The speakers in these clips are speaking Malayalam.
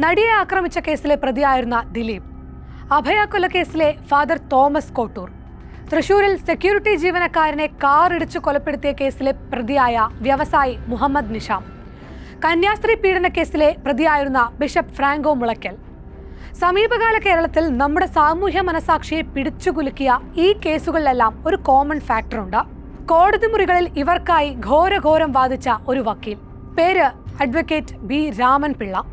നടിയെ ആക്രമിച്ച കേസിലെ പ്രതിയായിരുന്ന ദിലീപ്. അഭയ കൊലക്കേസിലെ ഫാദർ തോമസ് കോട്ടൂർ. തൃശൂരിൽ സെക്യൂരിറ്റി ജീവനക്കാരനെ കാർ ഇടിച്ചു കൊലപ്പെടുത്തിയ കേസിലെ പ്രതിയായ വ്യവസായി മുഹമ്മദ് നിഷാം. കന്യാസ്ത്രീ പീഡന കേസിലെ പ്രതിയായിരുന്ന ബിഷപ്പ് ഫ്രാങ്കോ മുളയ്ക്കൽ. സമീപകാല കേരളത്തിൽ നമ്മുടെ സാമൂഹ്യ മനസാക്ഷിയെ പിടിച്ചുകുലുക്കിയ ഈ കേസുകളിലെല്ലാം ഒരു കോമൺ ഫാക്ടറുണ്ട് കോടതി മുറികളിൽ ഇവർക്കായി ഘോരഘോരം വാദിച്ച ഒരു വക്കീൽ. പേര് അഡ്വക്കേറ്റ് ബി രാമൻ പിള്ള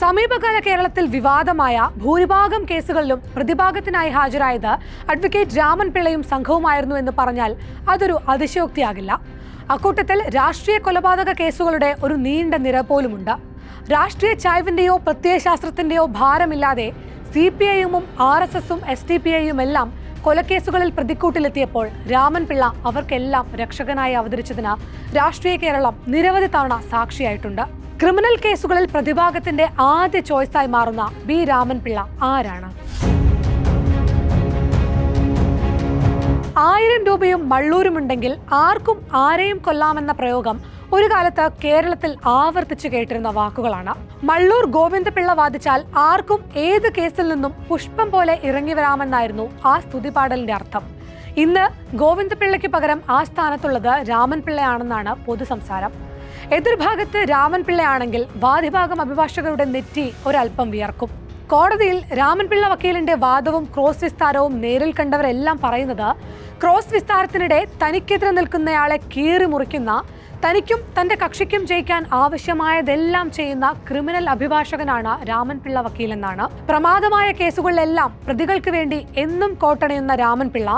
സമീപകാല കേരളത്തിൽ വിവാദമായ ഭൂരിഭാഗം കേസുകളിലും പ്രതിഭാഗത്തിനായി ഹാജരായത് അഡ്വക്കേറ്റ് രാമൻ പിള്ളയും സംഘവുമായിരുന്നു എന്ന് പറഞ്ഞാൽ അതൊരു അതിശയോക്തിയാകില്ല. അക്കൂട്ടത്തിൽ രാഷ്ട്രീയ കൊലപാതക കേസുകളുടെ ഒരു നീണ്ട നിര പോലുമുണ്ട്. രാഷ്ട്രീയ ചായ്വിന്റെയോ പ്രത്യയശാസ്ത്രത്തിന്റെയോ ഭാരമില്ലാതെ സി പി ഐയുമും ആർ എസ് എസും എസ് ഡി പി ഐയും എല്ലാം കൊലക്കേസുകളിൽ പ്രതിക്കൂട്ടിലെത്തിയപ്പോൾ രാമൻപിള്ള അവർക്കെല്ലാം രക്ഷകനായി അവതരിച്ചതിന് രാഷ്ട്രീയ കേരളം നിരവധി തവണ സാക്ഷിയായിട്ടുണ്ട്. ക്രിമിനൽ കേസുകളിൽ പ്രതിഭാഗത്തിന്റെ ആദ്യ ചോയ്സായി മാറുന്ന ബി രാമൻപിള്ള ആരാണ്? ആയിരം രൂപയും മള്ളൂരുമുണ്ടെങ്കിൽ ആർക്കും ആരെയും കൊല്ലാമെന്ന പ്രയോഗം ഒരു കാലത്ത് കേരളത്തിൽ ആവർത്തിച്ചു കേട്ടിരുന്ന വാക്കുകളാണ്. മള്ളൂർ ഗോവിന്ദപിള്ള വാദിച്ചാൽ ആർക്കും ഏത് കേസിൽ നിന്നും പുഷ്പം പോലെ ഇറങ്ങി വരാമെന്നായിരുന്നു ആ സ്തുതിപാടലിന്റെ അർത്ഥം. ഇന്ന് ഗോവിന്ദപിള്ളയ്ക്ക് പകരം ആ സ്ഥാനത്തുള്ളത് രാമൻപിള്ളയാണെന്നാണ് പൊതുസംസാരം എതിർഭാഗത്ത് രാമൻപിള്ളയാണെങ്കിൽ വാദിഭാഗം അഭിഭാഷകരുടെ നെറ്റി ഒരൽപ്പം വിയർക്കും. കോടതിയിൽ രാമൻപിള്ള വക്കീലിന്റെ വാദവും ക്രോസ് വിസ്താരവും നേരിൽ കണ്ടവരെല്ലാം പറയുന്നത് ക്രോസ് വിസ്താരത്തിനിടെ തനിക്കെതിരെ നിൽക്കുന്നയാളെ കീറി മുറിക്കുന്ന തനിക്കും തന്റെ കക്ഷിക്കും ജയിക്കാൻ ആവശ്യമായതെല്ലാം ചെയ്യുന്ന ക്രിമിനൽ അഭിഭാഷകനാണ് രാമൻപിള്ള വക്കീലെന്നാണ് പ്രമാദമായ കേസുകളിലെല്ലാം പ്രതികൾക്ക് വേണ്ടി എന്നും കോട്ടണയുന്ന രാമൻപിള്ള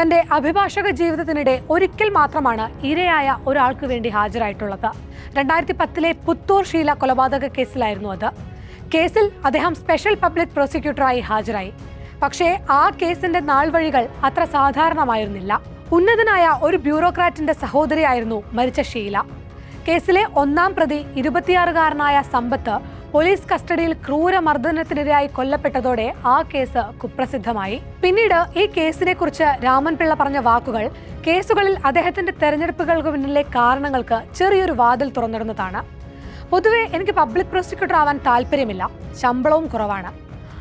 തന്റെ അഭിഭാഷക ജീവിതത്തിനിടെ ഒരിക്കൽ മാത്രമാണ് ഇരയായ ഒരാൾക്ക് വേണ്ടി ഹാജരായിട്ടുള്ളത്. രണ്ടായിരത്തി പത്തിലെ പുത്തൂർ ഷീല കൊലപാതക കേസിലായിരുന്നു അത്. കേസിൽ അദ്ദേഹം സ്പെഷ്യൽ പബ്ലിക് പ്രോസിക്യൂട്ടറായി ഹാജരായി. പക്ഷേ ആ കേസിന്റെ നാൾവഴികൾ അത്ര സാധാരണമായിരുന്നില്ല. ഉന്നതനായ ഒരു ബ്യൂറോക്രാറ്റിന്റെ സഹോദരിയായിരുന്നു മരിച്ച ഷീല. കേസിലെ ഒന്നാം പ്രതി ഇരുപത്തിയാറുകാരനായ സമ്പത്ത് പോലീസ് കസ്റ്റഡിയിൽ ക്രൂരമർദ്ദനത്തിനിരയായി കൊല്ലപ്പെട്ടതോടെ ആ കേസ് കുപ്രസിദ്ധമായി. പിന്നീട് ഈ കേസിനെ കുറിച്ച് രാമൻപിള്ള പറഞ്ഞ വാക്കുകൾ കേസുകളിൽ അദ്ദേഹത്തിന്റെ തെരഞ്ഞെടുപ്പുകൾക്ക് പിന്നിലെ കാരണങ്ങൾക്ക് ചെറിയൊരു വാതിൽ തുറന്നിടുന്നതാണ്. പൊതുവെ എനിക്ക് പബ്ലിക് പ്രോസിക്യൂട്ടർ ആവാൻ താല്പര്യമില്ല. ശമ്പളവും കുറവാണ്.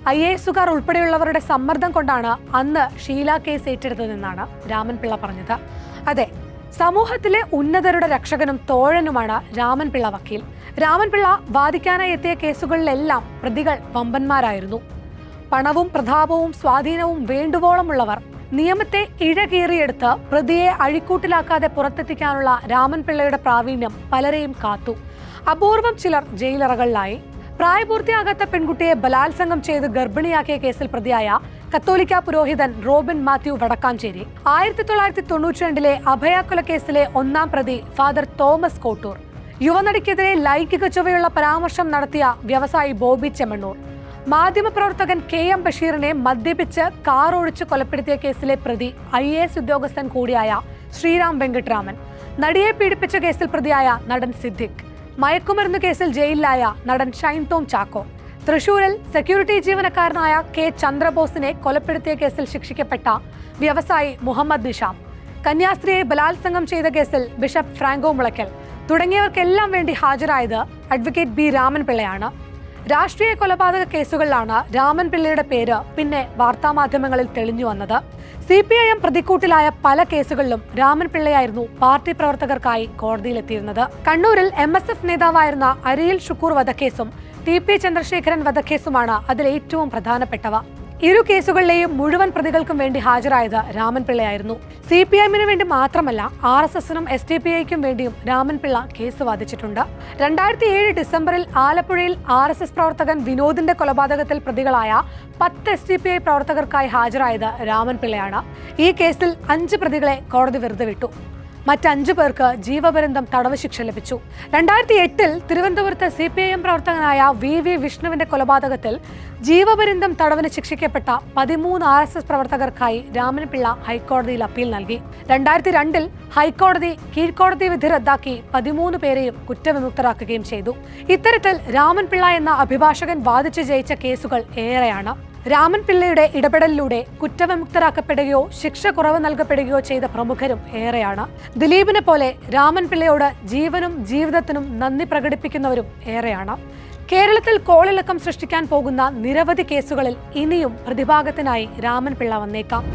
ഐ എ എസുകാർ ഉൾപ്പെടെയുള്ളവരുടെ സമ്മർദ്ദം കൊണ്ടാണ് അന്ന് ഷീല കേസ് ഏറ്റെടുത്തതെന്നാണ് രാമൻപിള്ള പറഞ്ഞത്. അതെ സമൂഹത്തിലെ ഉന്നതരുടെ രക്ഷകനും തോഴനുമാണ് രാമൻപിള്ള വക്കീൽ. രാമൻപിള്ള വാദിക്കാനായി എത്തിയ കേസുകളിലെല്ലാം പ്രതികൾ വമ്പന്മാരായിരുന്നു. പണവും പ്രതാപവും സ്വാധീനവും വേണ്ടുവോളമുള്ളവർ നിയമത്തെ ഇഴകീറിയെടുത്ത് പ്രതിയെ അഴിക്കൂട്ടിലാക്കാതെ പുറത്തെത്തിക്കാനുള്ള രാമൻപിള്ളയുടെ പ്രാവീണ്യം പലരെയും കാത്തു. അപൂർവം ചിലർ ജയിലറകളിലായി. പ്രായപൂർത്തിയാകാത്ത പെൺകുട്ടിയെ ബലാത്സംഗം ചെയ്ത് ഗർഭിണിയാക്കിയ കേസിൽ പ്രതിയായ കത്തോലിക്ക പുരോഹിതൻ റോബിൻ മാത്യു വടക്കാഞ്ചേരി. ആയിരത്തി തൊള്ളായിരത്തി തൊണ്ണൂറ്റി രണ്ടിലെ അഭയാക്കുല കേസിലെ ഒന്നാം പ്രതി ഫാദർ തോമസ് കോട്ടൂർ. യുവനടിക്കെതിരെ ലൈംഗിക ചുവയുള്ള പരാമർശം നടത്തിയ വ്യവസായി ബോബി ചെമ്മണ്ണൂർ. മാധ്യമപ്രവർത്തകൻ കെ എം ബഷീറിനെ മദ്യപിച്ച് കാർ ഒഴിച്ച് കൊലപ്പെടുത്തിയ കേസിലെ പ്രതി ഐ എ എസ് ഉദ്യോഗസ്ഥൻ കൂടിയായ ശ്രീറാം വെങ്കട്ടരാമൻ. നടിയെ പീഡിപ്പിച്ച കേസിൽ പ്രതിയായ നടൻ സിദ്ദിഖ്. മയക്കുമരുന്ന് കേസിൽ ജയിലിലായ നടൻ ഷൈൻ തോം ചാക്കോ. തൃശൂരിൽ സെക്യൂരിറ്റി ജീവനക്കാരനായ കെ ചന്ദ്രബോസിനെ കൊലപ്പെടുത്തിയ കേസിൽ ശിക്ഷിക്കപ്പെട്ട വ്യവസായി മുഹമ്മദ് നിഷാം. കന്യാസ്ത്രീയെ ബലാത്സംഗം ചെയ്ത കേസിൽ ബിഷപ്പ് ഫ്രാങ്കോ മുളയ്ക്കൽ. തുടങ്ങിയവർക്കെല്ലാം വേണ്ടി ഹാജരായത് അഡ്വക്കേറ്റ് ബി രാമൻപിള്ളയാണ്. രാഷ്ട്രീയ കൊലപാതക കേസുകളിലാണ് രാമൻ പിള്ളയുടെ പേര് പിന്നെ വാർത്താമാധ്യമങ്ങളിൽ തെളിഞ്ഞു വന്നത്. സി പി ഐ എം പ്രതിക്കൂട്ടിലായ പല കേസുകളിലും രാമൻ പിള്ളയായിരുന്നു പാർട്ടി പ്രവർത്തകർക്കായി കോടതിയിലെത്തിയിരുന്നത്. കണ്ണൂരിൽ എം എസ് എഫ് നേതാവായിരുന്ന അരിയിൽ ഷുക്കൂർ വധക്കേസും ടി പി ചന്ദ്രശേഖരൻ വധക്കേസുമാണ് അതിൽ ഏറ്റവും പ്രധാനപ്പെട്ടവ. ഇരു കേസുകളിലെയും മുഴുവൻ പ്രതികൾക്കും വേണ്ടി ഹാജരായത് രാമൻപിള്ളയായിരുന്നു സി പി എമ്മിന് വേണ്ടി മാത്രമല്ല ആർ എസ് എസിനും എസ് ഡി പി ഐക്കും വേണ്ടിയും രാമൻപിള്ള കേസ് വാദിച്ചിട്ടുണ്ട്. രണ്ടായിരത്തി ഏഴ് ഡിസംബറിൽ ആലപ്പുഴയിൽ ആർ എസ് എസ് പ്രവർത്തകൻ വിനോദിന്റെ കൊലപാതകത്തിൽ പ്രതികളായ പത്ത് എസ് ഡി പി ഐ പ്രവർത്തകർക്കായി ഹാജരായത് രാമൻപിള്ളയാണ് ഈ കേസിൽ അഞ്ച് പ്രതികളെ കോടതി വെറുതെ വിട്ടു. മറ്റഞ്ചു പേർക്ക് ജീവപര്യന്തം തടവ് ശിക്ഷ ലഭിച്ചു. രണ്ടായിരത്തി എട്ടിൽ തിരുവനന്തപുരത്ത് സി പി ഐ എം പ്രവർത്തകനായ വി വി വിഷ്ണുവിന്റെ കൊലപാതകത്തിൽ ജീവപര്യന്തം തടവിന് ശിക്ഷിക്കപ്പെട്ട പതിമൂന്ന് ആർ എസ് എസ് പ്രവർത്തകർക്കായി രാമൻപിള്ള ഹൈക്കോടതിയിൽ അപ്പീൽ നൽകി. രണ്ടായിരത്തി രണ്ടിൽ ഹൈക്കോടതി കീഴ്ക്കോടതി വിധി റദ്ദാക്കി പതിമൂന്ന് പേരെയും കുറ്റവിമുക്തരാക്കുകയും ചെയ്തു. ഇത്തരത്തിൽ രാമൻപിള്ള എന്ന അഭിഭാഷകൻ വാദിച്ചു ജയിച്ച കേസുകൾ ഏറെയാണ്. രാമൻ പിള്ളയുടെ ഇടപെടലിലൂടെ കുറ്റവിമുക്തരാക്കപ്പെടുകയോ ശിക്ഷ കുറവ് നൽകപ്പെടുകയോ ചെയ്ത പ്രമുഖരും ഏറെയാണ്. ദിലീപിനെ പോലെ രാമൻപിള്ളയോട് ജീവനും ജീവിതത്തിനും നന്ദി പ്രകടിപ്പിക്കുന്നവരും ഏറെയാണ്. കേരളത്തിൽ കോളിളക്കം സൃഷ്ടിക്കാൻ പോകുന്ന നിരവധി കേസുകളിൽ ഇനിയും പ്രതിഭാഗത്തിനായി രാമൻപിള്ള വന്നേക്കാം.